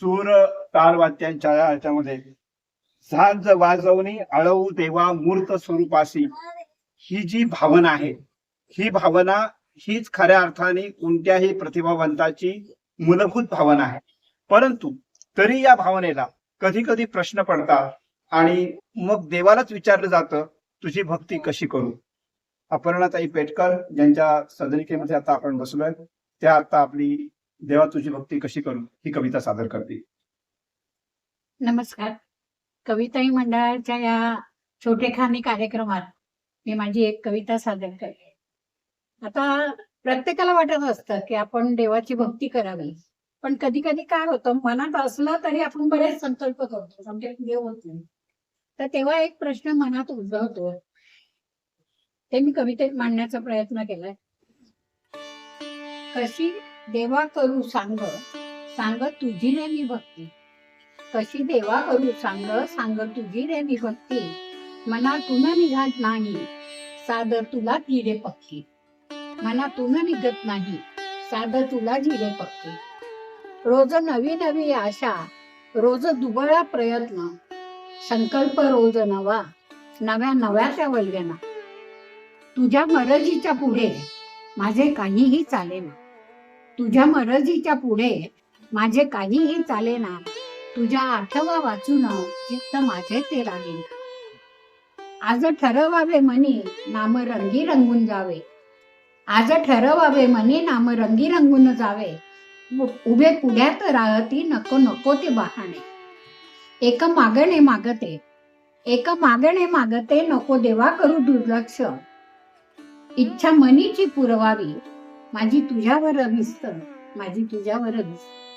सूर तालवाद्यांच्या याच्यामध्ये झांज वाजवणी अळवू देवा मूर्त स्वरूपाशी. ही जी भावना आहे ही भावना हीच खऱ्या अर्थाने कोणत्याही प्रतिभावंताची मूलभूत भावना आहे. परंतु तरी या भावनेला कधी कधी प्रश्न पडतात आणि मग देवालाच विचारलं जातं तुझी भक्ती कशी करू? अपर्णाताई पेटकर ज्यांच्या सदनिकेमध्ये आता आपण बसलोय. त्या आता आपली देवा तुझी भक्ती कशी करू? ही कविता सादर करते. नमस्कार. कविताई मंडळाच्या या छोटेखानी कार्यक्रमात मी माझी एक कविता सादर करते. आता प्रत्येकाला वाटत असतं की आपण देवाची भक्ती करावी. पण कधी कधी काय होतं मनात असलं तरी आपण बरेच संकल्प करतो. समजा देव होत नाही. तर तेव्हा एक प्रश्न मनात उद्भवतो. ते मी कवितेत मांडण्याचा प्रयत्न केलाय. कशी देवा करू सांग सांग तुझी रे मी भक्ती. कशी देवा करू सांग सांग तुझी रे मी भक्ती. मनातून निघत नाही सादर तुला जिरे पक्की. मनातून निघत नाही सादर तुला जिरे पक्की. रोज नवी नवी आशा रोज दुबळा प्रयत्न. संकल्प रोज नवा नव्या नव्याच्या वल्गना. तुझ्या मरजीच्या पुढे माझे काहीही चालेना. तुझ्या मरजीच्या पुढे माझे काहीही चालेना तुझ्या आठवा वाचून चित्त माझे ते लागेल आज ठरवावे मनी नाम रंगी रंगून जावे. आज ठरवावे मनी नाम रंगी रंगून जावे. उभे पुढ्यात राहती नको नको ते बहाणे. एक मागणे मागते. एक मागणे मागते नको देवा करू दुर्लक्ष. इच्छा मनीची पुरवावी. माझी तुझ्यावर विस्त माझी तुझ्यावर विस्त